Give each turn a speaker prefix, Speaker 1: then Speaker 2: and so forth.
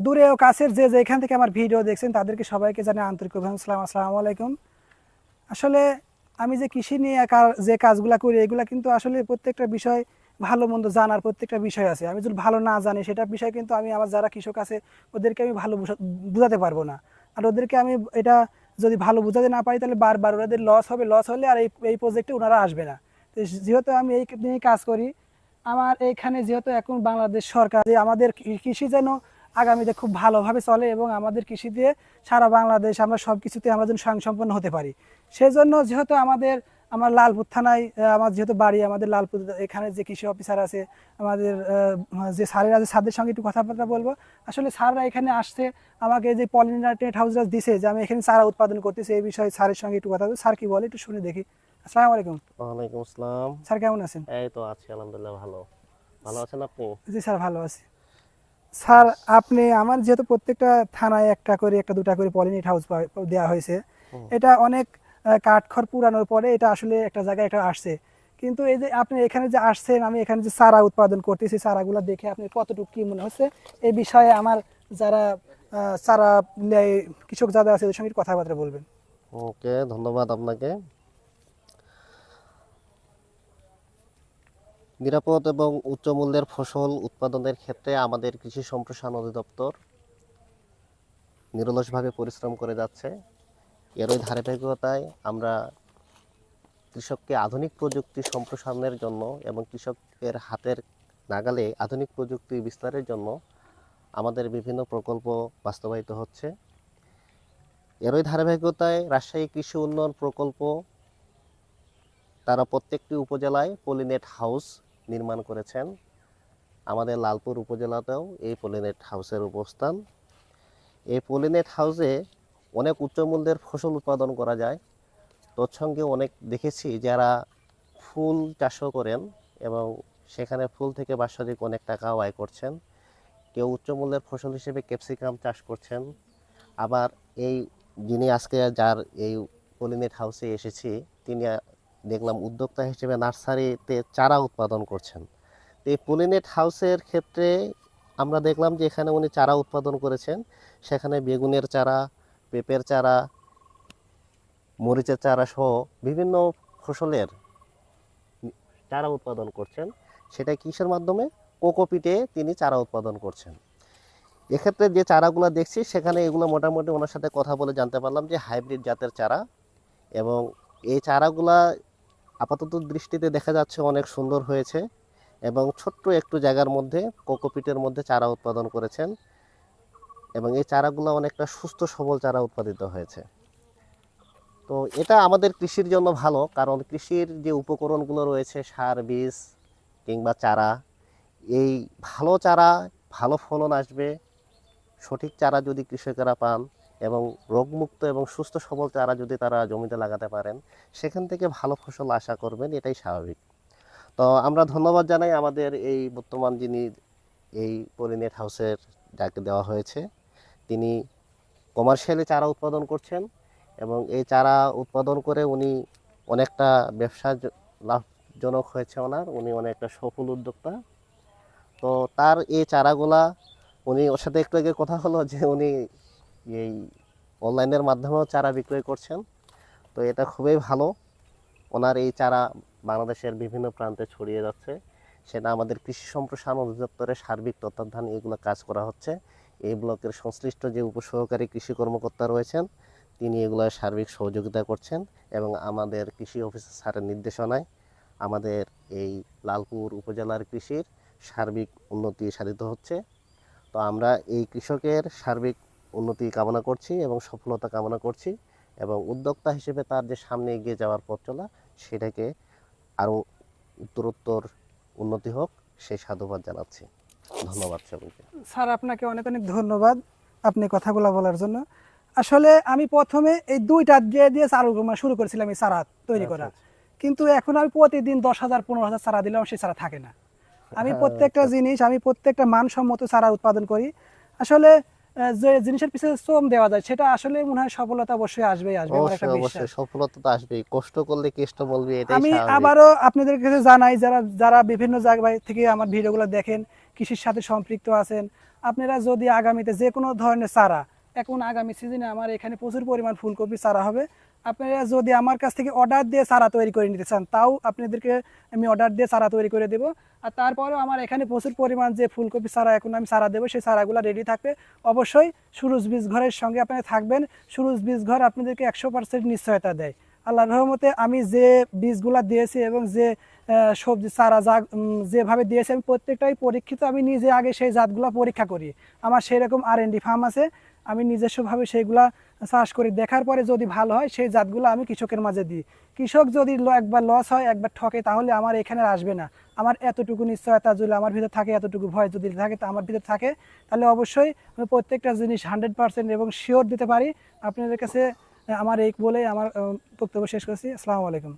Speaker 1: দূরে ও কাছের যে যেখান থেকে আমার ভিডিও দেখছেন তাদেরকে সবাইকে জানাই আন্তরিক অভিনন্দন। সালাম আসসালামু আলাইকুম। আসলে আমি যে কৃষি নিয়ে যে কাজগুলো করি, এগুলো কিন্তু আসলে প্রত্যেকটা বিষয় ভালো মন্দ জানার প্রত্যেকটা বিষয় আছে। আমি যদি ভালো না জানি সেটা বিষয় কিন্তু আমি আমার যারা কৃষক আছে, ওদেরকে আমি ভালো বুঝা- বুঝাতে পারব না। আর ওদেরকে আমি এটা যদি ভালো বুঝাতে না পারি তাহলে বারবার ওদের লস হবে লস হলে আর এই এই প্রজেক্টে ওনারা আসবে না। তো যেহেতু আমি এই নিয়ে কাজ করি, আমার এইখানে যেহেতু এখন বাংলাদেশ সরকার যে আমাদের কৃষি যেন আগামীতে খুব ভালোভাবে চলে এবং আমাদের কৃষি দিয়ে সারা বাংলাদেশ আমরা সব কিছুতে আমরা যেন স্বয়ংসম্পন্ন হতে পারি। সেজন্য যেহেতু আমাদের আমার লালপুর থানায় আমার যেহেতু বাড়ি আমাদের লালপুর এখানে যে কৃষি অফিসার আছে আমাদের যে স্যারেরা আছে স্যারদের সঙ্গে একটু কথাবার্তা বলব। আসলে স্যাররা এখানে আসতে আমাকে যে পলিনেটেড হাউসরা দিছে যে আমি এখানে চারা উৎপাদন করতেছি এই বিষয়ে স্যারের সঙ্গে একটু কথা বলব। স্যার কি বলে? একটু শুনে দেখি। আসসালামু আলাইকুম।
Speaker 2: ওয়ালাইকুম আসসালাম।
Speaker 1: স্যার কেমন আছেন?
Speaker 2: এই তো আছি আলহামদুলিল্লাহ ভালো। ভালো আছেন আপনি?
Speaker 1: জি স্যার ভালো আছি। স্যার আপনি আমার যেহেতু প্রত্যেকটা থানায় একটা করে একটা দুটা করে পলিনেট হাউস দেওয়া হয়েছে এটা অনেক কাঠখড় পুরানোর পরে এটা আসলে একটা জায়গায় এটা আসছে। কিন্তু এই যে আপনি এখানে যে আসছেন আমি এখানে যে চারা উৎপাদন করতেছি চারাগুলো দেখে আপনি কতটুকু কি মনে হচ্ছে? এই বিষয়ে আমার যারা চারা নেয়, কৃষক যারা আছে ওদের সঙ্গে কথাবার্তা বলবেন।
Speaker 2: ওকে ধন্যবাদ আপনাকে। নিরাপদ এবং উচ্চ মূল্যের ফসল উৎপাদনের ক্ষেত্রে আমাদের কৃষি সম্প্রসারণ অধিদপ্তর নিরলসভাবে পরিশ্রম করে যাচ্ছে। এরই ধারাবাহিকতায় আমরা কৃষককে আধুনিক প্রযুক্তি সম্প্রসারণের জন্য এবং কৃষকের হাতের নাগালে আধুনিক প্রযুক্তি বিস্তারের জন্য আমাদের বিভিন্ন প্রকল্প বাস্তবায়িত হচ্ছে। এরই ধারাবাহিকতায় রাজশাহী কৃষি উন্নয়ন প্রকল্প, তারা প্রত্যেকটি উপজেলায় পলিনেট হাউস নির্মাণ করেছেন। আমাদের লালপুর উপজেলাতেও এই পলিনেট হাউসের অবস্থান। এই পলিনেট হাউসে অনেক উচ্চমূল্যের ফসল উৎপাদন করা যায়। তৎসঙ্গে অনেক দেখেছি যারা ফুল চাষও করেন এবং সেখানে ফুল থেকে বাৎসরিক অনেক টাকাও আয় করছেন। কেউ উচ্চমূল্যের ফসল হিসেবে ক্যাপসিকাম চাষ করছেন। আবার এই যিনি আজকে যার এই পলিনেট হাউসে এসেছি, তিনি দেখলাম উদ্যোক্তা হিসেবে নার্সারিতে চারা উৎপাদন করছেন। তো এই পলিনেট হাউসের ক্ষেত্রে আমরা দেখলাম যে এখানে উনি চারা উৎপাদন করেছেন। সেখানে বেগুনের চারা, পেঁপের চারা, মরিচের চারা সহ বিভিন্ন ফসলের চারা উৎপাদন করছেন। সেটা কিসের মাধ্যমে? কোকোপিটে তিনি চারা উৎপাদন করছেন। এক্ষেত্রে যে চারাগুলো দেখছি, সেখানে এগুলো মোটামুটি ওনার সাথে কথা বলে জানতে পারলাম যে হাইব্রিড জাতের চারা এবং এই চারাগুলা আপাতত দৃষ্টিতে দেখা যাচ্ছে অনেক সুন্দর হয়েছে এবং ছোট্ট একটু জায়গার মধ্যে কোকোপিটের মধ্যে চারা উৎপাদন করেছেন এবং এই চারাগুলো অনেকটা সুস্থ সবল চারা উৎপাদিত হয়েছে। তো এটা আমাদের কৃষির জন্য ভালো, কারণ কৃষির যে উপকরণগুলো রয়েছে, সার, বীজ কিংবা চারা, এই ভালো চারা, ভালো ফলন আসবে। সঠিক চারা যদি কৃষকেরা পান এবং রোগমুক্ত এবং সুস্থ সবল চারা যদি তারা জমিতে লাগাতে পারেন, সেখান থেকে ভালো ফসল আশা করবেন, এটাই স্বাভাবিক। তো আমরা ধন্যবাদ জানাই আমাদের এই বর্তমান যিনি এই পলিনেট হাউসের যাকে দেওয়া হয়েছে, তিনি কমার্শিয়ালি চারা উৎপাদন করছেন এবং এই চারা উৎপাদন করে উনি অনেকটা ব্যবসা লাভজনক হয়েছে ওনার, উনি অনেকটা সফল উদ্যোক্তা। তো তার এই চারাগুলা উনি ওর সাথে একটু আগে কথা হলো যে উনি এই অনলাইনের মাধ্যমেও চারা বিক্রয় করছেন। তো এটা খুবই ভালো। ওনার এই চারা বাংলাদেশের বিভিন্ন প্রান্তে ছড়িয়ে যাচ্ছে। সেটা আমাদের কৃষি সম্প্রসারণ অধিদপ্তরের সার্বিক তত্ত্বাবধান এগুলো কাজ করা হচ্ছে। এই ব্লকের সংশ্লিষ্ট যে উপসহকারী কৃষি কর্মকর্তা রয়েছেন, তিনি এগুলো সার্বিক সহযোগিতা করছেন এবং আমাদের কৃষি অফিসার স্যারের নির্দেশনায় আমাদের এই লালপুর উপজেলার কৃষির সার্বিক উন্নতি সাধিত হচ্ছে। তো আমরা এই কৃষকের সার্বিক উন্নতি কামনা করছি এবং সফলতা কামনা করছি এবং উদ্যোক্তা হিসেবে তার যে সামনে এগিয়ে যাওয়ার পথ চলা সেটাকে আরও উত্তরোত্তর উন্নতি হোক সেই সাধুবাদ জানাচ্ছি। ধন্যবাদ সবাইকে।
Speaker 1: স্যার আপনাকে অনেক অনেক ধন্যবাদ আপনি কথাগুলো বলার জন্য। আসলে আমি প্রথমে এই দুইটা দিয়ে দিয়ে চারা শুরু করেছিলাম এই চারা তৈরি করা।
Speaker 2: আচ্ছা,
Speaker 1: কিন্তু এখন আমি প্রতিদিন দশ হাজার পনেরো হাজার চারা দিলেও সেই চারা থাকে না। আমি
Speaker 2: হ্যাঁ,
Speaker 1: প্রত্যেকটা
Speaker 2: আচ্ছা।
Speaker 1: জিনিস আমি প্রত্যেকটা মানসম্মত চারা উৎপাদন করি। আসলে যে জিনিসের পিছনে শ্রম দেওয়া যায় সেটা আসলে মনে হয় সফলতা অবশ্যই আসবেই আসবে আমার একটা বিশ্বাস।
Speaker 2: সফলতা তো আসবেই। কষ্ট করলে কেষ্ট বলবি এটাই
Speaker 1: আমি আপনাদের কাছে জানাই যারা যারা বিভিন্ন জায়গায় থেকে আমার ভিডিওগুলো দেখেন কৃষির সাথে সম্পৃক্ত আছেন আপনারা যদি আগামীতে যে কোনো ধরনের চারা এখন আগামী সিজনে আমার এখানে প্রচুর পরিমাণ ফুলকপি চারা হবে আপনারা যদি আমার কাছ থেকে অর্ডার দিয়ে সারা তৈরি করে নিতে চান, তাও আপনাদেরকে আমি অর্ডার দিয়ে সারা তৈরি করে দেবো। আর তারপরেও আমার এখানে প্রচুর পরিমাণ যে ফুলকপি সারা এখন আমি সারা দেবো, সেই চারাগুলো রেডি থাকবে। অবশ্যই সুরুজ বীজ ঘরের সঙ্গে আপনারা থাকবেন, সুরুজ বীজ ঘর আপনাদেরকে একশো পার্সেন্ট নিশ্চয়তা দেয়। আল্লাহ রহমতে আমি যে বীজগুলা দিয়েছি এবং যে সবজি চারা যা যেভাবে দিয়েছি, আমি প্রত্যেকটাই পরীক্ষিত, আমি নিজে আগে সেই জাতগুলো পরীক্ষা করি। আমার সেরকম আর এন ডি ফার্ম আছে। আমি নিজস্বভাবে সেইগুলা চাষ করি। দেখার পরে যদি ভালো হয়, সেই জাতগুলো আমি কৃষকের মাঝে দিই। কৃষক যদি একবার লস হয়, একবার ঠকে, তাহলে আমার এখানে আসবে না। আমার এতটুকু নিশ্চয়তা যদি আমার ভিতরে থাকে, এতটুকু ভয় যদি থাকে, তা আমার ভিতরে থাকে, তাহলে অবশ্যই আমি প্রত্যেকটা জিনিস হান্ড্রেড পার্সেন্ট এবং শিওর দিতে পারি। আপনাদের কাছে আমার এই বলে আমার বক্তব্য শেষ করছি। আসসালামু আলাইকুম।